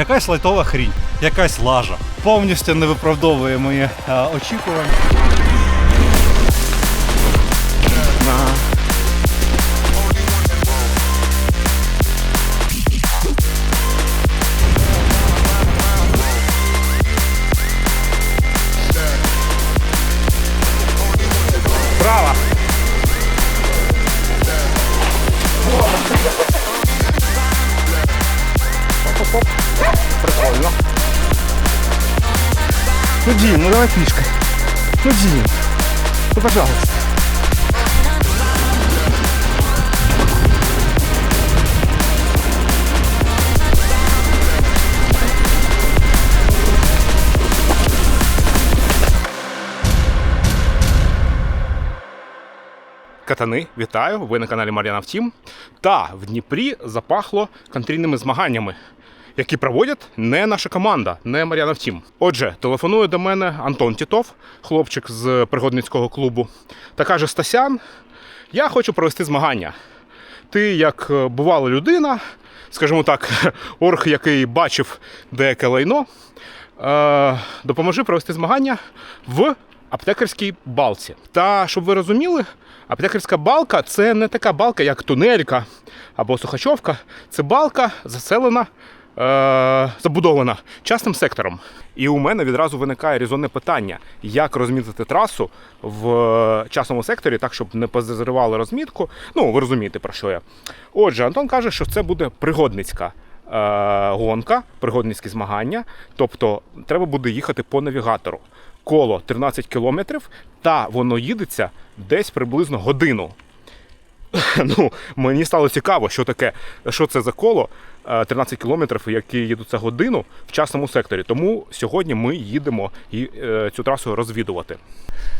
якась лайтова хрінь, якась лажа. Повністю не виправдовує мої е, очікування. Ну, Дим, ну Дим. Ну, пожалуйста. Катани, вітаю! Ви на каналі Мар'яна Втім. Та в Дніпрі запахло контрійними змаганнями, які проводять не наша команда, не Мар'яна Втім. Отже, телефонує до мене Антон Тітов, хлопчик з пригодницького клубу, та каже: Стасян, я хочу провести змагання. Ти, як е, бувала людина, скажімо так, орг, який бачив деяке лайно, е, допоможи провести змагання в аптекарській балці. Та щоб ви розуміли, аптекарська балка це не така балка, як тунелька або сухачовка. Це балка заселена. Е, Забудована частним сектором. І у мене відразу виникає різонне питання, як розмітити трасу в е, частному секторі, так, щоб не позривали розмітку. Ну, ви розумієте, про що я. Отже, Антон каже, що це буде пригодницька е, гонка, пригодницькі змагання. Тобто треба буде їхати по навігатору. Коло 13 кілометрів, та воно їдеться десь приблизно годину. Ну, мені стало цікаво, що таке, що це за коло е, 13 кілометрів, які їдуться годину в частному секторі. Тому сьогодні ми їдемо і е, цю трасу розвідувати.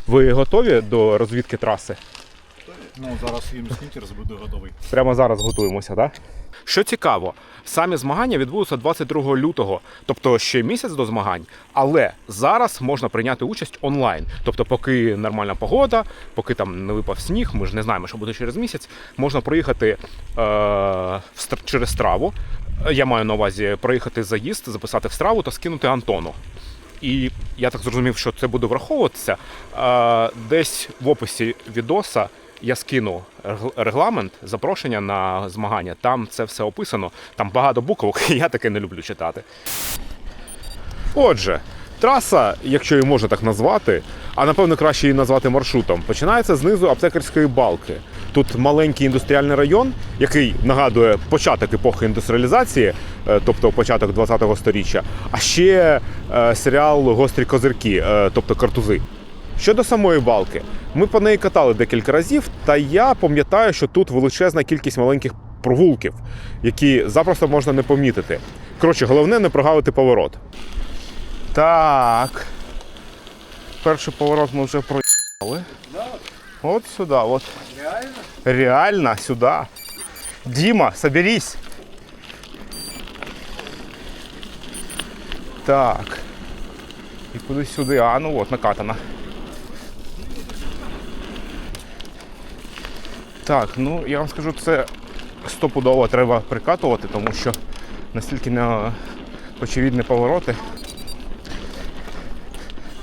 Ви готові до розвідки траси? Ну, зараз їм снікерс буде готовий. Прямо зараз готуємося, так? Що цікаво, самі змагання відбудуться 22 лютого, тобто ще місяць до змагань. Але зараз можна прийняти участь онлайн. Тобто, поки нормальна погода, поки там не випав сніг, ми ж не знаємо, що буде через місяць. Можна проїхати е, в через страву. Я маю на увазі проїхати заїзд, записати в страву та скинути Антону. І я так зрозумів, що це буде враховуватися. Е, Десь в описі відоса я скину регламент, запрошення на змагання. Там це все описано. Там багато буквок, і я таке не люблю читати. Отже, траса, якщо її можна так назвати, а напевно краще її назвати маршрутом, починається знизу аптекарської балки. Тут маленький індустріальний район, який нагадує початок епохи індустріалізації, е, тобто початок 20-го сторіччя, а ще е, серіал Гострі козирки, е, тобто картузи. Щодо самої балки, ми по неї катали декілька разів, та я пам'ятаю, що тут величезна кількість маленьких провулків, які запросто можна не помітити. Коротше, головне не прогавити поворот. Так. Перший поворот ми вже проїхали. От сюди, от. Реально? Реально, сюди. Діма, соберись. Так. І кудись сюди. А, ну от, накатана. Так, ну я вам скажу, це стопудово треба прикатувати, тому що настільки не очевидні повороти.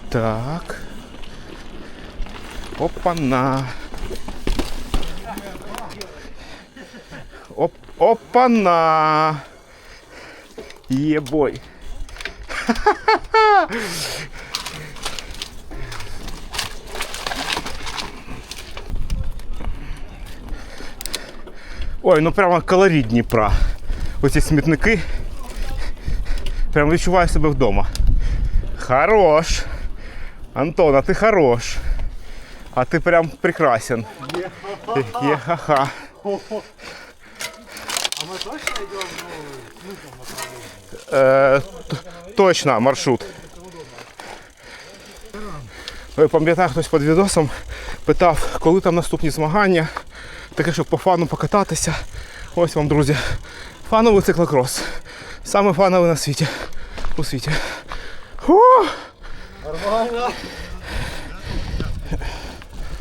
Так. Опана. Оп, опана. Єбой. Ой, ну прямо колорит Дніпра. Оці смітники. Прям відчуваю себе вдома. Хорош. Антон, а ти хорош. А ти прям прекрасен. Є ха-ха. А ми точно йдемо Е, точно, маршрут. Пам'ятаю, хтось під відосом питав, коли там наступні змагання. Таке, щоб по фану покататися. Ось вам, друзі, фановий циклокрос. Саме фановий на світі. У світі. Фу! Нормально.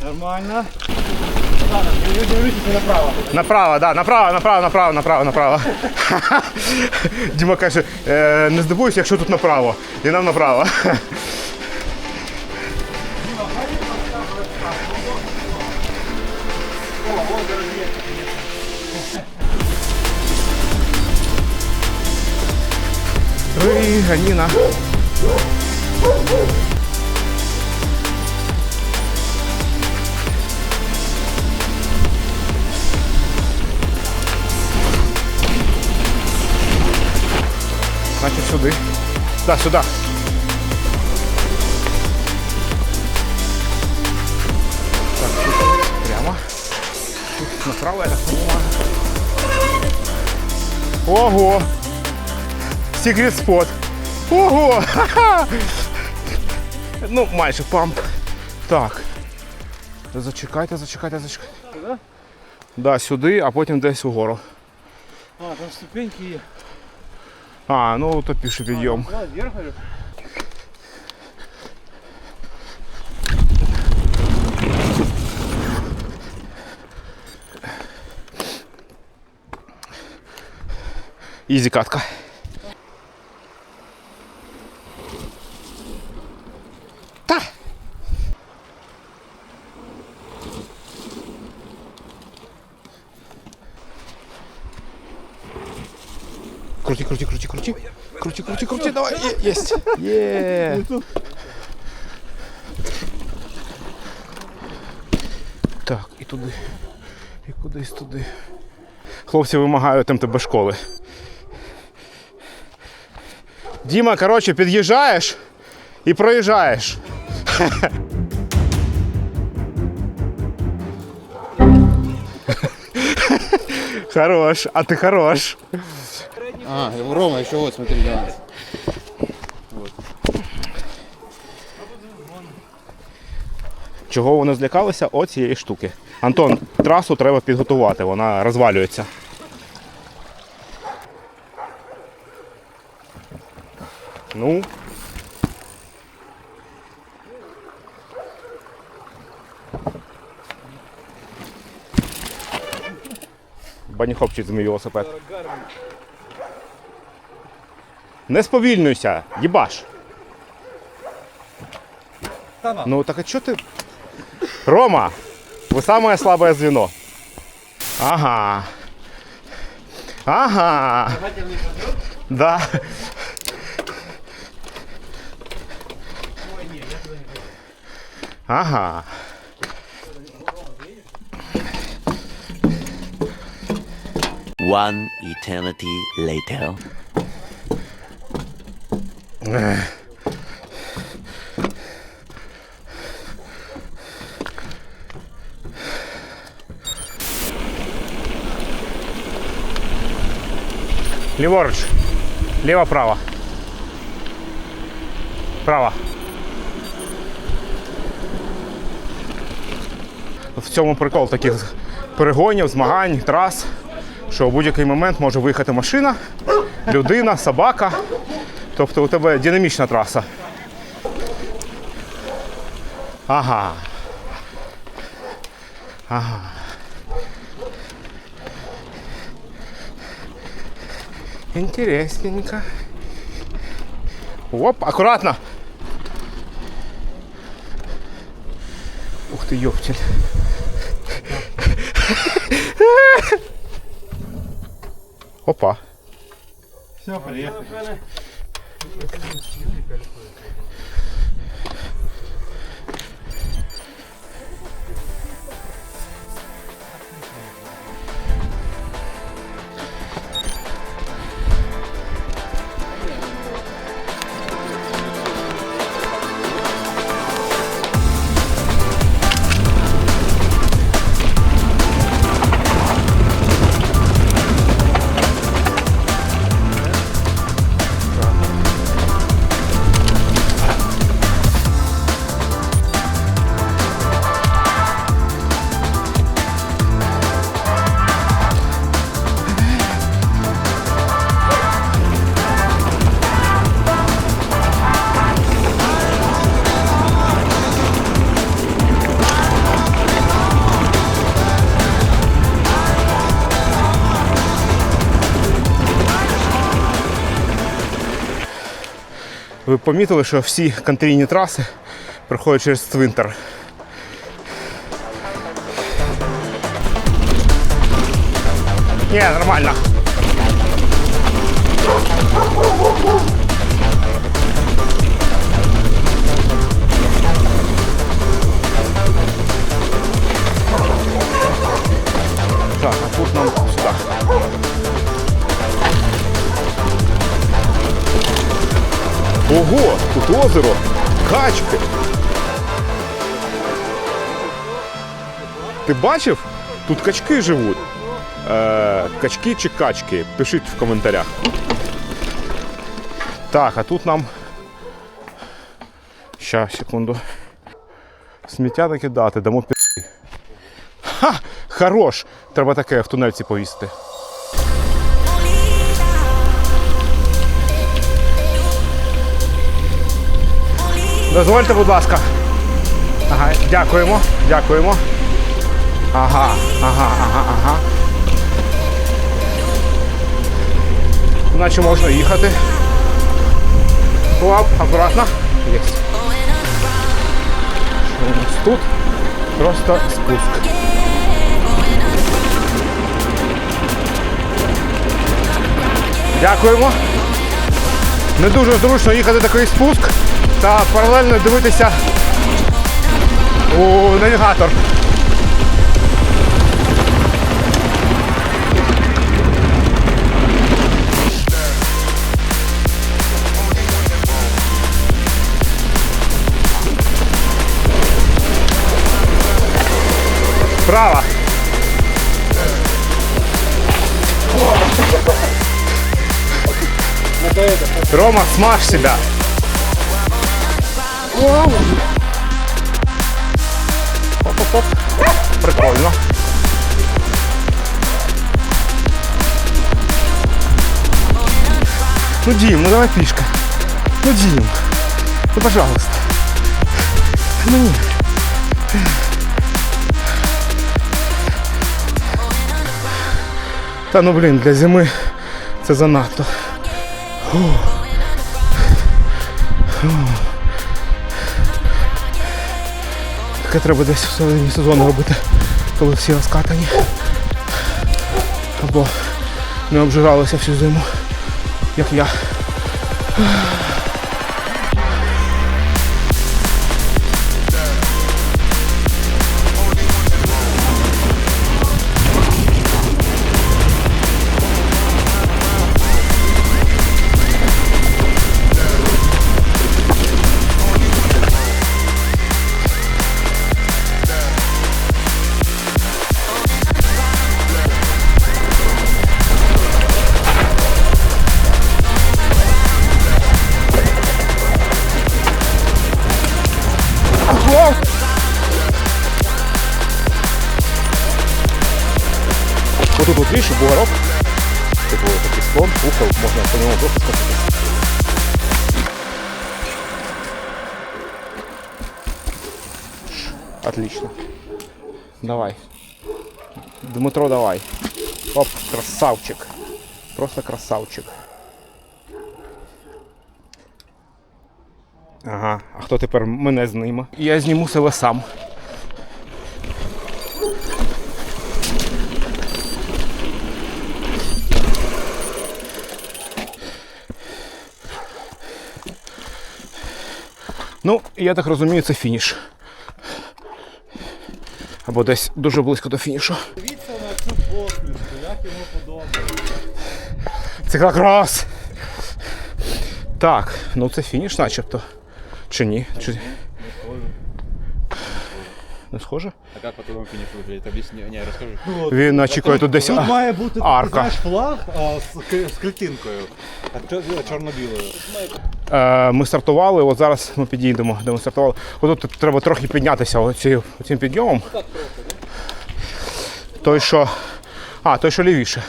Нормально. Направо, да, направо, направо, направо, направо, направо. Діма каже, е, не здивуюся, якщо тут направо. І нам направо. Риганіна. Значить сюди. Да, сюди. Так, тут прямо. Тут направо, я так понимаю. Ого! Секрет спот. Ого! Ха-ха! Ну, майже памп. Так. Зачекайте, зачекайте, зачекайте. Сюди? Да, сюди, а потім десь угору. А, там ступеньки є. А, ну то піший підйом. Ізі катка. Крути, крути, крути, крути. Крути, крути, давай, є, єсть. Є. Так, і туди. І кудись туди. Хлопці вимагають МТБ школи. Діма, коротше, під'їжджаєш і проїжджаєш. Хорош, а ти хорош. А, Рома, еще вот, смотри, да. Чого вони злякалися? От цієї штуки. Антон, трасу треба підготувати, вона розвалюється. Ну. Бані хлопчик з мій велосипед. Не сповільнюйся, їбаш. Ну так а чого ти. Рома, вы самое слабое звено. Ага. Ага. Да. Ага. One eternity later. Ліворуч. Ліво-право. Право. В цьому прикол таких перегонів, змагань, трас, що в будь-який момент може виїхати машина, людина, собака. Тобто у тебе динамічна траса. Ага. Ага. Интересненько. Оп, аккуратно. Ух ты, ёптель. Опа. Все, приїхали. Ese es un chiste que le puede decir. Ви помітили, що всі контрійні траси проходять через цвинтар. Ні, нормально. Так, а нам сюди. Ого, тут озеро, качки. Ти бачив? Тут качки живуть. Е, качки чи качки? Пишіть в коментарях. Так, а тут нам. Ща, секунду. Сміття накидати, дамо пі. Ха! Хорош! Треба таке в тунельці повісити. Дозвольте, будь ласка. Ага, дякуємо, дякуємо. Ага, ага, ага, ага. Наче можна їхати. Оп, акуратно. Є. Що у нас тут? Просто спуск. Дякуємо. Не дуже зручно їхати такий спуск та паралельно дивитися у навігатор. Право. Рома, смажь себя. Оп-оп-оп. Прикольно. Ну, Дим, ну давай пішка. Ну, Дим. Ну, пожалуйста. Ну, ні. Та ну блін, для зими це занадто. Таке треба десь в середині сезону робити, коли всі розкатані. Або не обжиралися всю зиму, як я. Отлично. Давай. Дмитро, давай. Оп, красавчик. Просто красавчик. Ага, а хто тепер мене зніме? Я зніму себе сам. Ну, я так розумію, це фініш. Або десь дуже близько до фінішу. Дивіться на цю посмішку, як йому подобається. Це якраз. Так, ну це фініш начебто. Чи ні? Чи... Не схоже? А как по-твоему финиш выглядит? Объясни. Не, расскажи. Він очікує тут десь. Тут має бути арка. знаєш, флаг а, з, ки- з клітинкою. А чор- чорно-білою. Е, Ми стартували, от зараз ми підійдемо, де ми стартували. Отут треба трохи піднятися оці, цим підйомом. Той, що. А, той, що лівіше.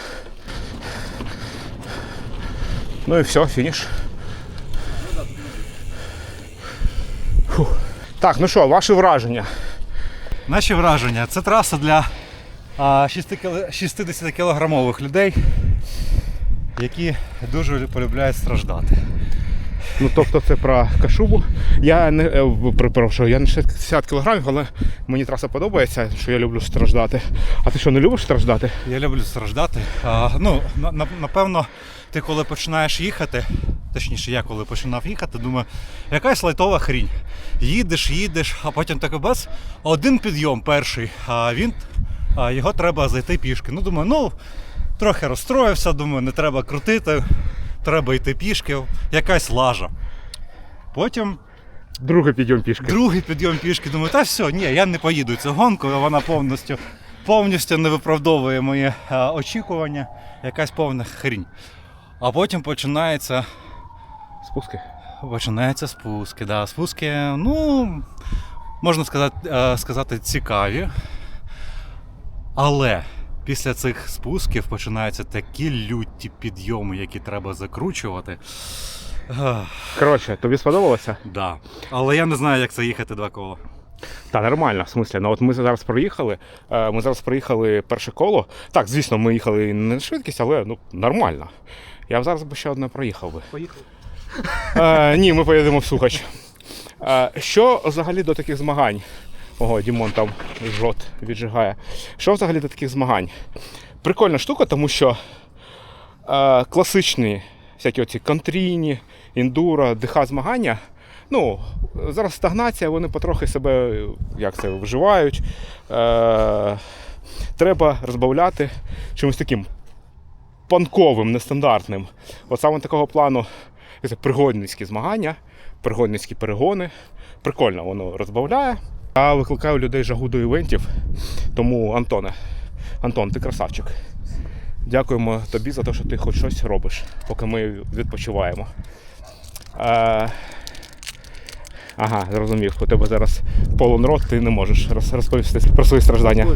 Ну і все, фініш. Фух. Так, ну що, ваші враження? Наші враження. Це траса для 60 кілограмових людей, які дуже полюбляють страждати. Ну, тобто це про Кашубу. Я не е, перепрошую, я не 60 кілограмів, але мені траса подобається, що я люблю страждати. А ти що, не любиш страждати? Я люблю страждати. А, ну, на, на- напевно, ти коли починаєш їхати, точніше, я коли починав їхати, думаю, якась лайтова хрінь. Їдеш, їдеш, а потім такий бац, один підйом перший, а він а, його треба зайти пішки. Ну, думаю, ну, трохи розстроївся, думаю, не треба крутити, треба йти пішки, якась лажа. Потім Другий підйом пішки. Другий підйом пішки, думаю, та все, ні, я не поїду цю гонку, вона повністю, повністю не виправдовує мої очікування, якась повна хрінь. А потім починається, Спуски. починаються спуски. Да, спуски, ну, можна сказати, е, сказати, цікаві. Але після цих спусків починаються такі люті підйоми, які треба закручувати. Коротше, тобі сподобалося? да. Але я не знаю, як це їхати два кола. Та нормально, в смислі. Ну от ми зараз проїхали. е, Ми зараз проїхали перше коло. Так, звісно, ми їхали не на швидкість, але ну нормально. Я б зараз би ще одне проїхав би. Поїхали. Е, ні, ми поїдемо в Сухач. Е, що взагалі до таких змагань? Ого, Дімон там жот віджигає. Що взагалі до таких змагань? Прикольна штука, тому що е, класичні всякі оці контрійні, індуро, ДХ змагання. Ну, зараз стагнація, вони потрохи себе як це, вживають. Е, треба розбавляти чимось таким панковим, нестандартним. От саме такого плану це пригодницькі змагання, пригодницькі перегони. Прикольно воно розбавляє. Я викликаю людей жагу до івентів. Тому, Антоне, Антон, ти красавчик. Дякуємо тобі за те, що ти хоч щось робиш, поки ми відпочиваємо. Е, ага, зрозумів, у тебе зараз полон рот, ти не можеш роз- розповісти про свої страждання.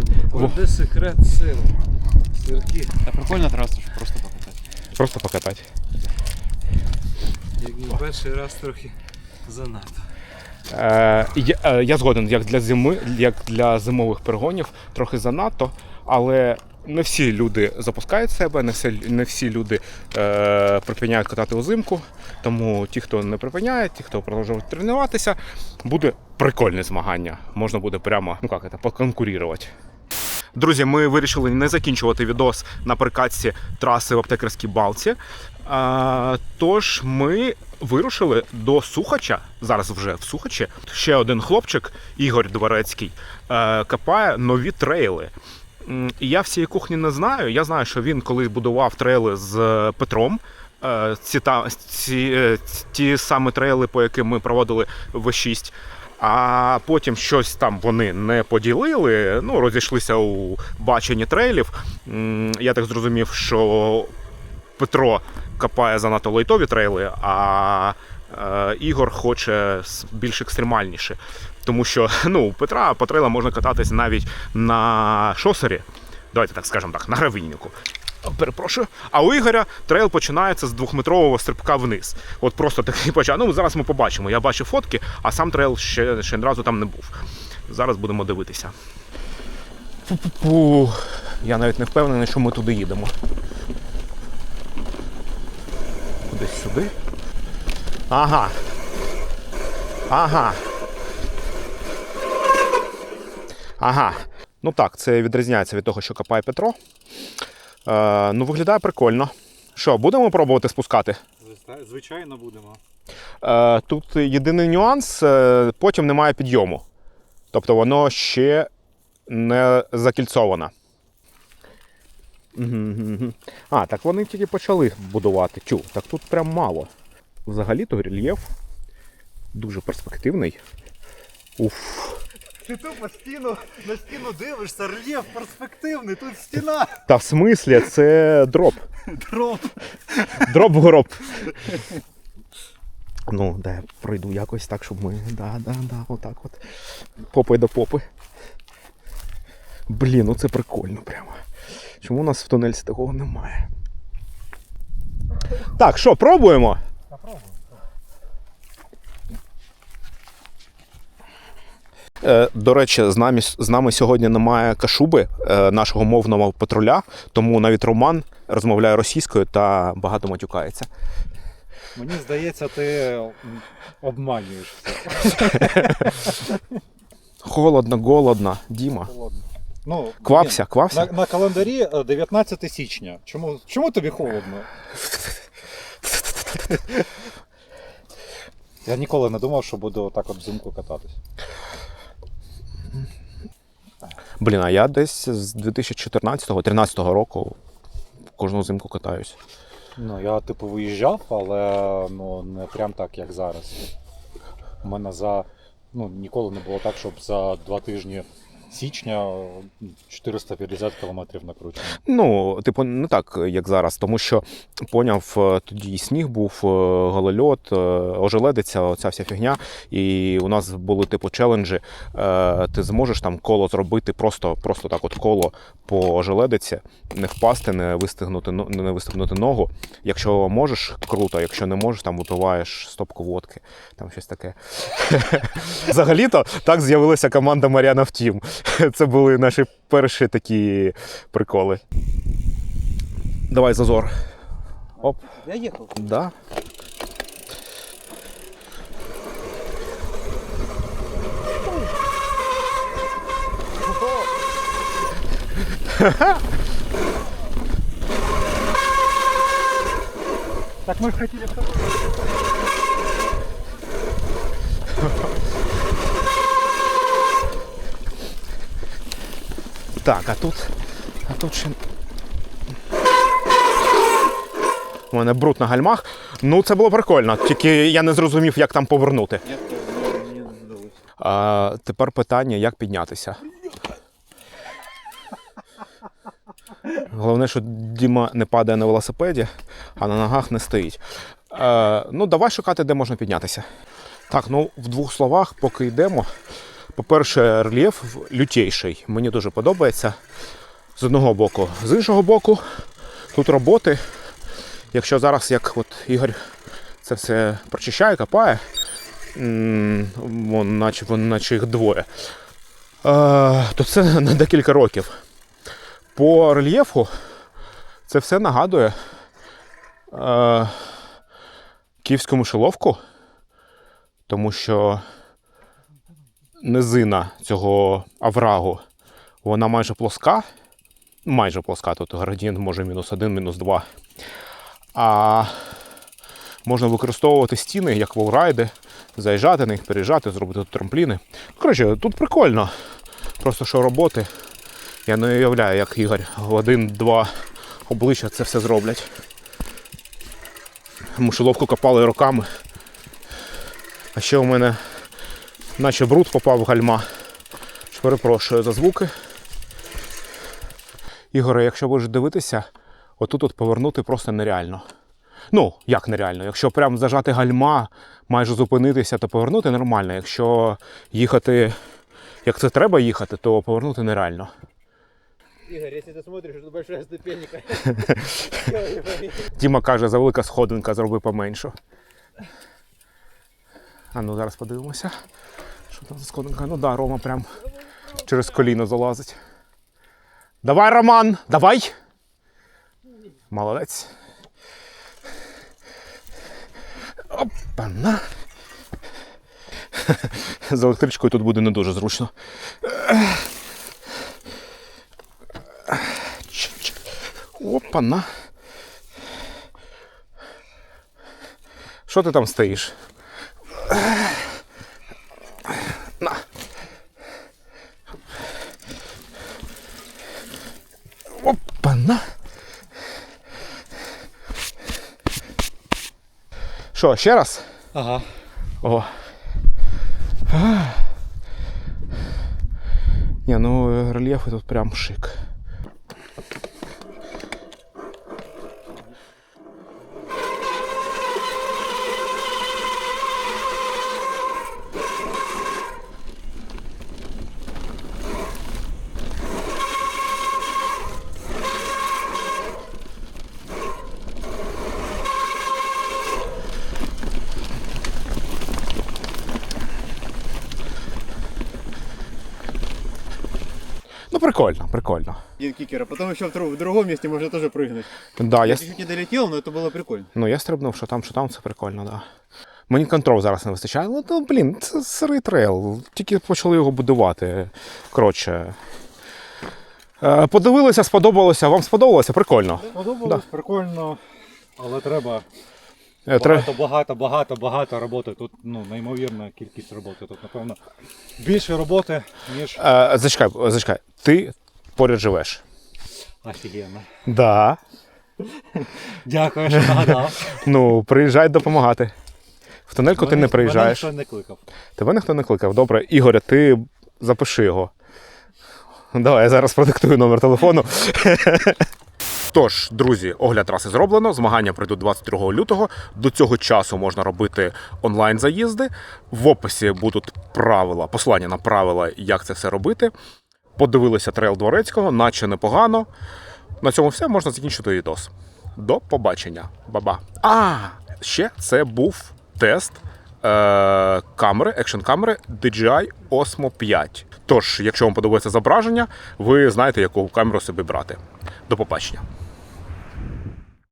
Де секрет сил? Сирки. Та прикольна траса, щоб просто покатати. Просто покатати. Перший раз трохи занадто. Е, я, е, я згоден, як для зими, як для зимових перегонів, трохи занадто, але не всі люди запускають себе, не всі, не всі люди е, припиняють катати узимку. Тому ті, хто не припиняє, ті, хто продовжує тренуватися, буде прикольне змагання. Можна буде прямо ну як це, поконкурувати. Друзі, ми вирішили не закінчувати відос на перекатці траси в аптекарській балці. А, тож ми вирушили до Сухача. Зараз вже в Сухачі. Ще один хлопчик, Ігор Дворецький, е, копає нові трейли. Я всієї кухні не знаю. Я знаю, що він колись будував трейли з е, Петром. Е, Ці, та, ці, ті саме трейли, по яким ми проводили В6. А потім щось там вони не поділили, ну, розійшлися у баченні трейлів. Я так зрозумів, що Петро копає занадто лайтові трейли, а е, Ігор хоче більш екстремальніше. Тому що ну, у Петра по трейлам можна кататись навіть на шосері. Давайте так скажемо так, на гравійнику. Перепрошую. А у Ігоря трейл починається з двохметрового стрибка вниз. От просто такий почав. Ну, зараз ми побачимо. Я бачив фотки, а сам трейл ще, ще ні разу там не був. Зараз будемо дивитися. Фу-фу-фу. Я навіть не впевнений, що ми туди їдемо. Кудись сюди. Ага. Ага. Ага. Ну так, це відрізняється від того, що копає Петро. Е, ну, виглядає прикольно. Що, будемо пробувати спускати? Звичайно, будемо. Е, тут єдиний нюанс, е, потім немає підйому. Тобто воно ще не закільцовано. А, так вони тільки почали будувати. Тю, так тут прям мало. Взагалі-то рельєф дуже перспективний. Уф. Ти тупо стіну, на стіну дивишся, рельєф перспективний, тут стіна, Та в смислі, це дроп. дроп. Дроп в гроб. Ну, де я пройду якось так, щоб ми. Да, да, да, отак от. Попи до попи. Блін, ну це прикольно прямо. Чому у нас в тунельці такого немає? Так, що, пробуємо? Е, До речі, з нами, з нами сьогодні немає кашуби е, нашого мовного патруля, тому навіть Роман розмовляє російською та багато матюкається. Мені здається, ти обманюєш все. Холодно, голодно, Діма. Холодно. Ну, Квапся, квапся. На, на календарі е, 19 січня. Чому, чому тобі холодно? Я ніколи не думав, що буду так от взимку кататись. Блін, а я десь з 2014-13 року кожну зимку катаюсь. Ну, я типу виїжджав, але ну, не прям так, як зараз. У мене за. Ну, ніколи не було так, щоб за два тижні січня е, 450 кілометрів накручено. Ну, типу, не так, як зараз, тому що поняв, е, тоді і сніг був, е, голольот, е, ожеледиця, оця вся фігня. І у нас були типу челенджі. Ти зможеш там коло зробити просто, просто так, от коло по ожеледиці, не впасти, не вистигнути, но- не вистигнути ногу. Якщо можеш, круто, якщо не можеш, там випиваєш стопку водки, там щось таке. Взагалі-то так з'явилася команда Маріана Втім. Це були наші перші такі приколи. Давай, зазор. Оп. Я ехал. Да. Так ми ж хотіли Так, а тут. А тут ще. У мене бруд на гальмах. Ну, це було прикольно, тільки я не зрозумів, як там повернути. А, тепер питання, як піднятися. Головне, що Діма не падає на велосипеді, а на ногах не стоїть. Е, ну, давай шукати, де можна піднятися. Так, ну в двох словах, поки йдемо. По-перше, рельєф лютейший. Мені дуже подобається. З одного боку. З іншого боку, тут роботи. Якщо зараз, як от Ігор це все прочищає, копає, вон, наче, вон, наче їх двоє, е, то це на декілька років. По рельєфу це все нагадує е, київську мишеловку, тому що низина цього аврагу вона майже плоска. Майже плоска, тут градієнт може мінус один, мінус два. А можна використовувати стіни, як волрайди, заїжджати на них, переїжджати, зробити тут трампліни. Коротше, тут прикольно. Просто що роботи. Я не уявляю, як Ігор в один-два обличчя це все зроблять. Мишеловку копали роками. А ще у мене наче бруд попав в гальма. Перепрошую за звуки. Ігоре, якщо будеш дивитися, отут от повернути просто нереально. Ну, як нереально. Якщо прям зажати гальма, майже зупинитися, то повернути нормально. Якщо їхати, як це треба їхати, то повернути нереально. Игорь, если ты смотришь, это большая ступенька. Діма каже, за велика сходинка зроби поменшу. А ну зараз подивимося. Що там за сходинка? Ну да, Рома прям через коліно залазить. Давай, Роман! Давай! Молодець. Опа-на. З електричкою тут буде не дуже зручно. Опа-на. Що ти там стоїш? На. Опа-на. Що, ще раз? Ага. О. Ні, ну рельєфи тут прям шик. прикольно, прикольно. Один кикер, а потом еще в, друг- в другом месте можно тоже прыгнуть. Да, я, Я чуть-чуть не долетел, но это было прикольно. ну, я стрибнув, що там, що там, це прикольно, да. Мені контрол зараз не вистачає. Ну, то, блін, це сирий трейл. Тільки почали його будувати. Коротше. Е, Подивилися, сподобалося. Вам сподобалося? Прикольно. Подобалось, прикольно, але треба Е, тре- багато, багато, багато, багато роботи. Тут ну, неймовірна кількість роботи. Тут, напевно, більше роботи, ніж Е, Зачекай, зачекай. Ти поряд живеш. офігенно. Да. Дякую, що нагадав. Ну, приїжджай допомагати. В тунельку ти не приїжджаєш. Мене ніхто не кликав. Тебе ніхто не кликав. Добре, Ігоря, ти запиши його. Давай, я зараз продиктую номер телефону. Тож, друзі, огляд траси зроблено. Змагання пройдуть 22 лютого. До цього часу можна робити онлайн заїзди. В описі будуть правила, посилання на правила, як це все робити. Подивилися трейл дворецького, наче непогано. На цьому все можна закінчити відос. До побачення. Баба. А, ще це був тест е- камери, екшн камери DJI Osmo 5. Тож, якщо вам подобається зображення, ви знаєте, яку камеру собі брати. До побачення.